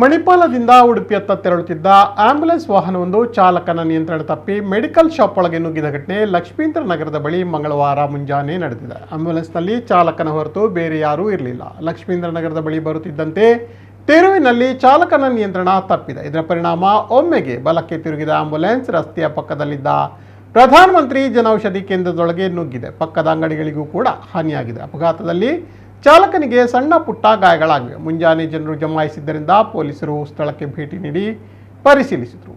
ಮಣಿಪಾಲದಿಂದ ಉಡುಪಿಯತ್ತ ತೆರಳುತ್ತಿದ್ದ ಆಂಬ್ಯುಲೆನ್ಸ್ ವಾಹನವೊಂದು ಚಾಲಕನ ನಿಯಂತ್ರಣ ತಪ್ಪಿ ಮೆಡಿಕಲ್ ಶಾಪ್ ಒಳಗೆ ನುಗ್ಗಿದ ಘಟನೆ ಲಕ್ಷ್ಮೀಂದ್ರ ನಗರದ ಬಳಿ ಮಂಗಳವಾರ ಮುಂಜಾನೆ ನಡೆದಿದೆ. ಆಂಬ್ಯುಲೆನ್ಸ್ನಲ್ಲಿ ಚಾಲಕನ ಹೊರತು ಬೇರೆ ಯಾರೂ ಇರಲಿಲ್ಲ. ಲಕ್ಷ್ಮೀಂದ್ರ ನಗರದ ಬಳಿ ಬರುತ್ತಿದ್ದಂತೆ ತೆರುವಿನಲ್ಲಿ ಚಾಲಕನ ನಿಯಂತ್ರಣ ತಪ್ಪಿದೆ. ಇದರ ಪರಿಣಾಮ ಒಮ್ಮೆಗೆ ಬಲಕ್ಕೆ ತಿರುಗಿದ ಆಂಬ್ಯುಲೆನ್ಸ್ ರಸ್ತೆಯ ಪಕ್ಕದಲ್ಲಿದ್ದ ಪ್ರಧಾನಮಂತ್ರಿ ಜನೌಷಧಿ ಕೇಂದ್ರದೊಳಗೆ ನುಗ್ಗಿದೆ. ಪಕ್ಕದ ಅಂಗಡಿಗಳಿಗೂ ಕೂಡ ಹಾನಿಯಾಗಿದೆ. ಅಪಘಾತದಲ್ಲಿ ಚಾಲಕನಿಗೆ ಸಣ್ಣ ಪುಟ್ಟ ಗಾಯಗಳಾಗಿವೆ. ಮುಂಜಾನೆ ಜನರು ಜಮಾಯಿಸಿದ್ದರಿಂದ ಪೊಲೀಸರು ಸ್ಥಳಕ್ಕೆ ಭೇಟಿ ನೀಡಿ ಪರಿಶೀಲಿಸಿದರು.